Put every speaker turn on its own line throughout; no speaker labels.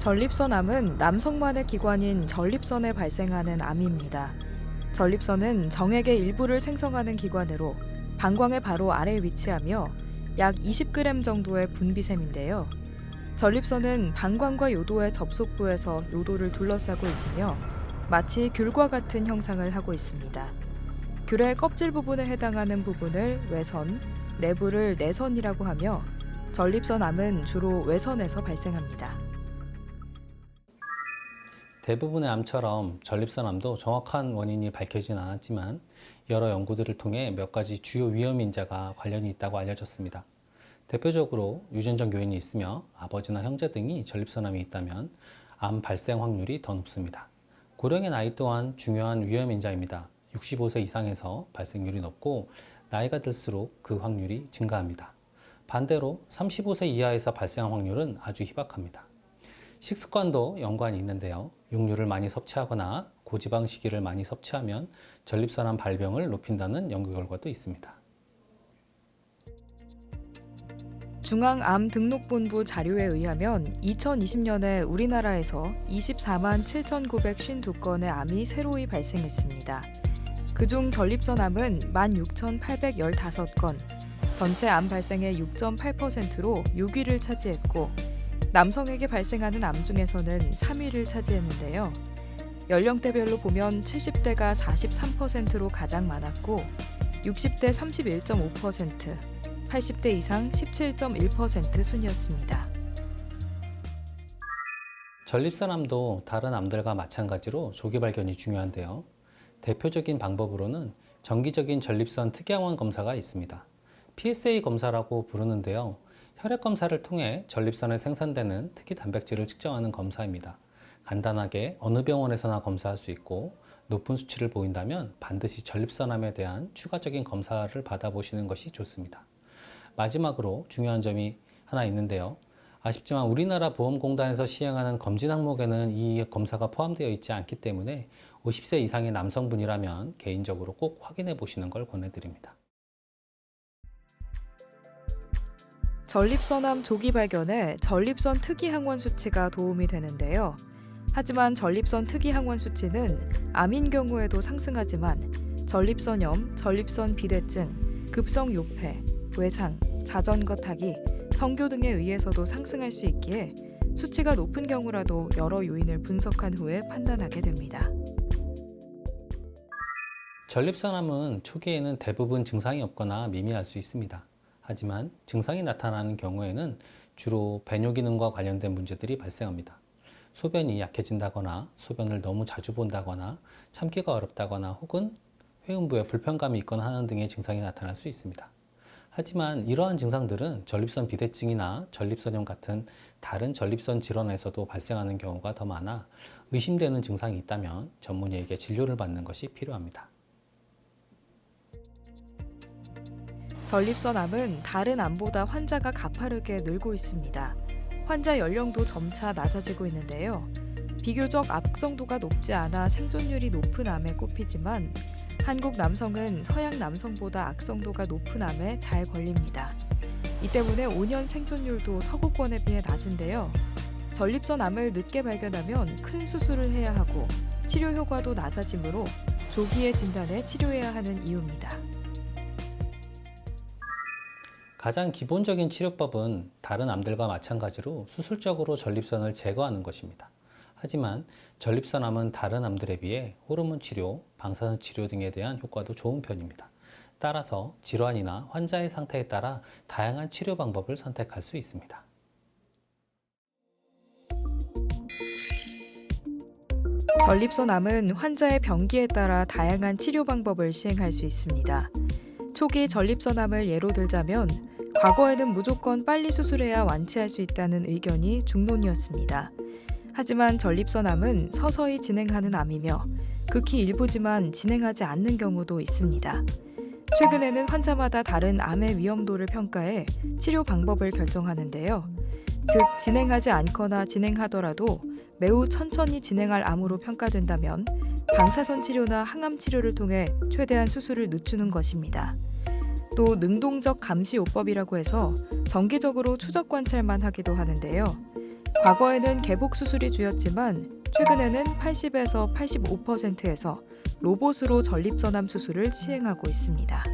전립선 암은 남성만의 기관인 전립선에 발생하는 암입니다. 전립선은 정액의 일부를 생성하는 기관으로 방광의 바로 아래에 위치하며 약 20g 정도의 분비샘인데요. 전립선은 방광과 요도의 접속부에서 요도를 둘러싸고 있으며 마치 귤과 같은 형상을 하고 있습니다. 귤의 껍질 부분에 해당하는 부분을 외선, 내부를 내선이라고 하며 전립선 암은 주로 외선에서 발생합니다.
대부분의 암처럼 전립선암도 정확한 원인이 밝혀지진 않았지만 여러 연구들을 통해 몇 가지 주요 위험 인자가 관련이 있다고 알려졌습니다. 대표적으로 유전적 요인이 있으며 아버지나 형제 등이 전립선암이 있다면 암 발생 확률이 더 높습니다. 고령의 나이 또한 중요한 위험 인자입니다. 65세 이상에서 발생률이 높고 나이가 들수록 그 확률이 증가합니다. 반대로 35세 이하에서 발생한 확률은 아주 희박합니다. 식습관도 연관이 있는데요. 육류를 많이 섭취하거나 고지방 식이를 많이 섭취하면 전립선암 발병을 높인다는 연구 결과도 있습니다.
중앙암등록본부 자료에 의하면 2020년에 우리나라에서 24만 7,952건의 암이 새로이 발생했습니다. 그중 전립선암은 16,815건, 전체 암 발생의 6.8%로 6위를 차지했고 남성에게 발생하는 암 중에서는 3위를 차지했는데요. 연령대별로 보면 70대가 43%로 가장 많았고 60대 31.5%, 80대 이상 17.1% 순이었습니다.
전립선암도 다른 암들과 마찬가지로 조기 발견이 중요한데요. 대표적인 방법으로는 정기적인 전립선 특이항원 검사가 있습니다. PSA 검사라고 부르는데요. 혈액 검사를 통해 전립선에 생산되는 특이 단백질을 측정하는 검사입니다. 간단하게 어느 병원에서나 검사할 수 있고 높은 수치를 보인다면 반드시 전립선암에 대한 추가적인 검사를 받아보시는 것이 좋습니다. 마지막으로 중요한 점이 하나 있는데요. 아쉽지만 우리나라 보험공단에서 시행하는 검진 항목에는 이 검사가 포함되어 있지 않기 때문에 50세 이상의 남성분이라면 개인적으로 꼭 확인해 보시는 걸 권해드립니다.
전립선암 조기 발견에 전립선 특이 항원 수치가 도움이 되는데요. 하지만 전립선 특이 항원 수치는 암인 경우에도 상승하지만 전립선염, 전립선 비대증, 급성 요폐, 외상, 자전거 타기, 성교 등에 의해서도 상승할 수 있기에 수치가 높은 경우라도 여러 요인을 분석한 후에 판단하게 됩니다.
전립선암은 초기에는 대부분 증상이 없거나 미미할 수 있습니다. 하지만 증상이 나타나는 경우에는 주로 배뇨 기능과 관련된 문제들이 발생합니다. 소변이 약해진다거나 소변을 너무 자주 본다거나 참기가 어렵다거나 혹은 회음부에 불편감이 있거나 하는 등의 증상이 나타날 수 있습니다. 하지만 이러한 증상들은 전립선 비대증이나 전립선염 같은 다른 전립선 질환에서도 발생하는 경우가 더 많아 의심되는 증상이 있다면 전문의에게 진료를 받는 것이 필요합니다.
전립선암은 다른 암보다 환자가 가파르게 늘고 있습니다. 환자 연령도 점차 낮아지고 있는데요. 비교적 악성도가 높지 않아 생존율이 높은 암에 꼽히지만 한국 남성은 서양 남성보다 악성도가 높은 암에 잘 걸립니다. 이 때문에 5년 생존율도 서구권에 비해 낮은데요. 전립선 암을 늦게 발견하면 큰 수술을 해야 하고 치료 효과도 낮아지므로 조기에 진단해 치료해야 하는 이유입니다.
가장 기본적인 치료법은 다른 암들과 마찬가지로 수술적으로 전립선을 제거하는 것입니다. 하지만 전립선암은 다른 암들에 비해 호르몬 치료, 방사선 치료 등에 대한 효과도 좋은 편입니다. 따라서 질환이나 환자의 상태에 따라 다양한 치료 방법을 선택할 수 있습니다.
전립선암은 환자의 병기에 따라 다양한 치료 방법을 시행할 수 있습니다. 초기 전립선암을 예로 들자면 과거에는 무조건 빨리 수술해야 완치할 수 있다는 의견이 중론이었습니다. 하지만 전립선암은 서서히 진행하는 암이며 극히 일부지만 진행하지 않는 경우도 있습니다. 최근에는 환자마다 다른 암의 위험도를 평가해 치료 방법을 결정하는데요. 즉, 진행하지 않거나 진행하더라도 매우 천천히 진행할 암으로 평가된다면 방사선 치료나 항암 치료를 통해 최대한 수술을 늦추는 것입니다. 또 능동적 감시 요법이라고 해서 정기적으로 추적 관찰만 하기도 하는데요. 과거에는 개복 수술이 주였지만 최근에는 80에서 85%에서 로봇으로 전립선암 수술을 시행하고 있습니다.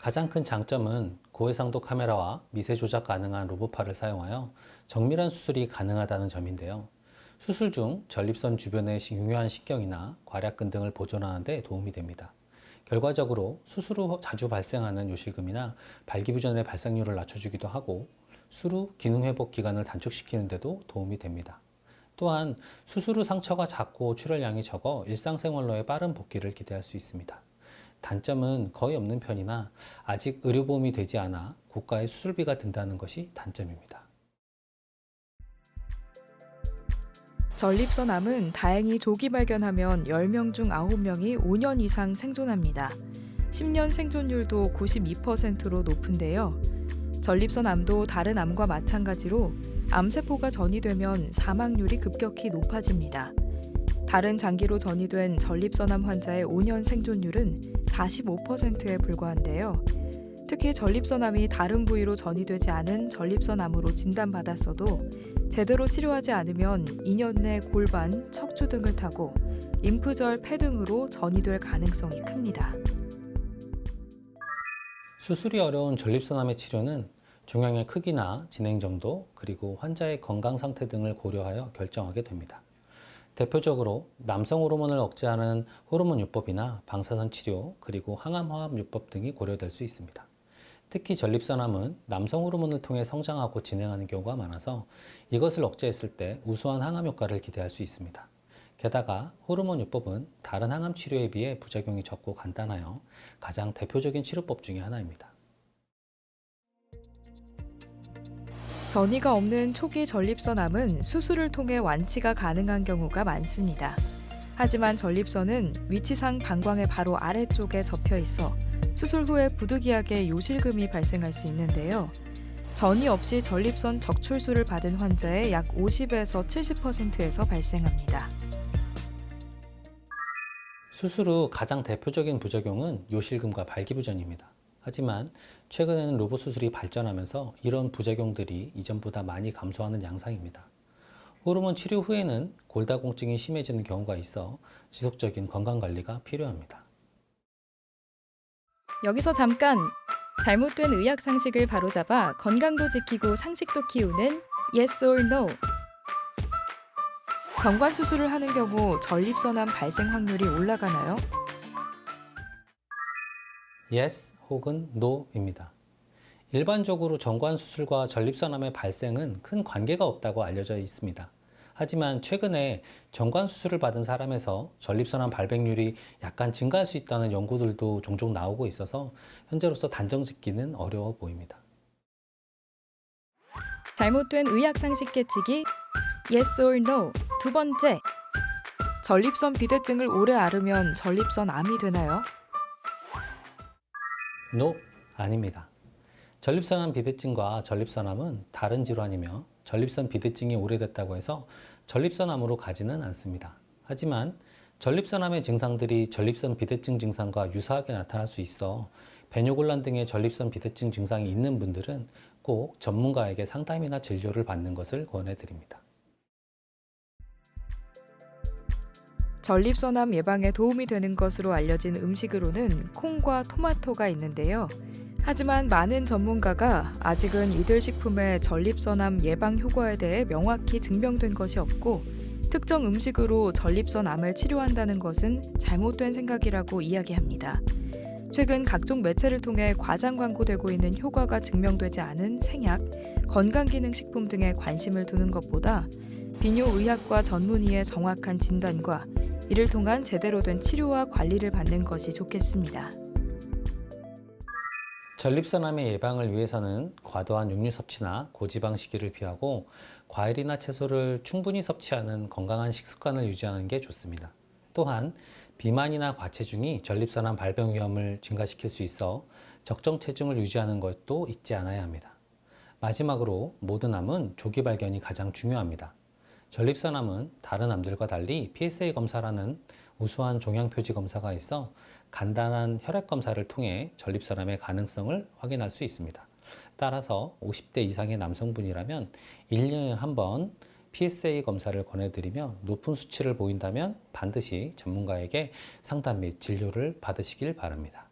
가장 큰 장점은 고해상도 카메라와 미세 조작 가능한 로봇팔을 사용하여 정밀한 수술이 가능하다는 점인데요. 수술 중 전립선 주변의 중요한 신경이나 괄약근 등을 보존하는 데 도움이 됩니다. 결과적으로 수술 후 자주 발생하는 요실금이나 발기부 전의 발생률을 낮춰주기도 하고 수루 기능 회복 기간을 단축시키는 데도 도움이 됩니다. 또한 수술 후 상처가 작고 출혈량이 적어 일상생활로의 빠른 복귀를 기대할 수 있습니다. 단점은 거의 없는 편이나 아직 의료보험이 되지 않아 고가의 수술비가 든다는 것이 단점입니다.
전립선암은 다행히 조기 발견하면 10명 중 9명이 5년 이상 생존합니다. 10년 생존율도 92%로 높은데요. 전립선암도 다른 암과 마찬가지로 암세포가 전이되면 사망률이 급격히 높아집니다. 다른 장기로 전이된 전립선암 환자의 5년 생존율은 45%에 불과한데요. 특히 전립선암이 다른 부위로 전이되지 않은 전립선암으로 진단받았어도 제대로 치료하지 않으면 2년 내 골반, 척추 등을 타고 림프절 폐 등으로 전이될 가능성이 큽니다.
수술이 어려운 전립선암의 치료는 종양의 크기나 진행 정도 그리고 환자의 건강 상태 등을 고려하여 결정하게 됩니다. 대표적으로 남성 호르몬을 억제하는 호르몬 요법이나 방사선 치료 그리고 항암 화합 요법 등이 고려될 수 있습니다. 특히 전립선암은 남성 호르몬을 통해 성장하고 진행하는 경우가 많아서 이것을 억제했을 때 우수한 항암 효과를 기대할 수 있습니다. 게다가 호르몬 요법은 다른 항암 치료에 비해 부작용이 적고 간단하여 가장 대표적인 치료법 중의 하나입니다.
전이가 없는 초기 전립선암은 수술을 통해 완치가 가능한 경우가 많습니다. 하지만 전립선은 위치상 방광의 바로 아래쪽에 접혀 있어 수술 후에 부득이하게 요실금이 발생할 수 있는데요. 전이 없이 전립선 적출술을 받은 환자의 약 50에서 70%에서 발생합니다.
수술 후 가장 대표적인 부작용은 요실금과 발기부전입니다. 하지만 최근에는 로봇 수술이 발전하면서 이런 부작용들이 이전보다 많이 감소하는 양상입니다. 호르몬 치료 후에는 골다공증이 심해지는 경우가 있어 지속적인 건강 관리가 필요합니다.
여기서 잠깐 잘못된 의학 상식을 바로잡아 건강도 지키고 상식도 키우는 Yes or No. 정관 수술을 하는 경우 전립선암 발생 확률이 올라가나요?
Yes 혹은 No입니다. 일반적으로 정관 수술과 전립선암의 발생은 큰 관계가 없다고 알려져 있습니다. 하지만 최근에 정관 수술을 받은 사람에서 전립선암 발병률이 약간 증가할 수 있다는 연구들도 종종 나오고 있어서 현재로서 단정 짓기는 어려워 보입니다.
잘못된 의학 상식 깨치기 Yes or No. 두 번째. 전립선 비대증을 오래 앓으면 전립선 암이 되나요?
No, 아닙니다. 전립선암 비대증과 전립선암은 다른 질환이며 전립선 비대증이 오래됐다고 해서 전립선암으로 가지는 않습니다. 하지만 전립선암의 증상들이 전립선 비대증 증상과 유사하게 나타날 수 있어 배뇨곤란 등의 전립선 비대증 증상이 있는 분들은 꼭 전문가에게 상담이나 진료를 받는 것을 권해드립니다.
전립선암 예방에 도움이 되는 것으로 알려진 음식으로는 콩과 토마토가 있는데요. 하지만 많은 전문가가 아직은 이들 식품의 전립선암 예방 효과에 대해 명확히 증명된 것이 없고 특정 음식으로 전립선암을 치료한다는 것은 잘못된 생각이라고 이야기합니다. 최근 각종 매체를 통해 과장 광고되고 있는 효과가 증명되지 않은 생약, 건강기능식품 등에 관심을 두는 것보다 비뇨의학과 전문의의 정확한 진단과 이를 통한 제대로 된 치료와 관리를 받는 것이 좋겠습니다.
전립선암의 예방을 위해서는 과도한 육류 섭취나 고지방 식이를 피하고 과일이나 채소를 충분히 섭취하는 건강한 식습관을 유지하는 게 좋습니다. 또한 비만이나 과체중이 전립선암 발병 위험을 증가시킬 수 있어 적정 체중을 유지하는 것도 잊지 않아야 합니다. 마지막으로 모든 암은 조기 발견이 가장 중요합니다. 전립선암은 다른 암들과 달리 PSA 검사라는 우수한 종양 표지 검사가 있어 간단한 혈액 검사를 통해 전립선암의 가능성을 확인할 수 있습니다. 따라서 50대 이상의 남성분이라면 1년에 한 번 PSA 검사를 권해드리며 높은 수치를 보인다면 반드시 전문가에게 상담 및 진료를 받으시길 바랍니다.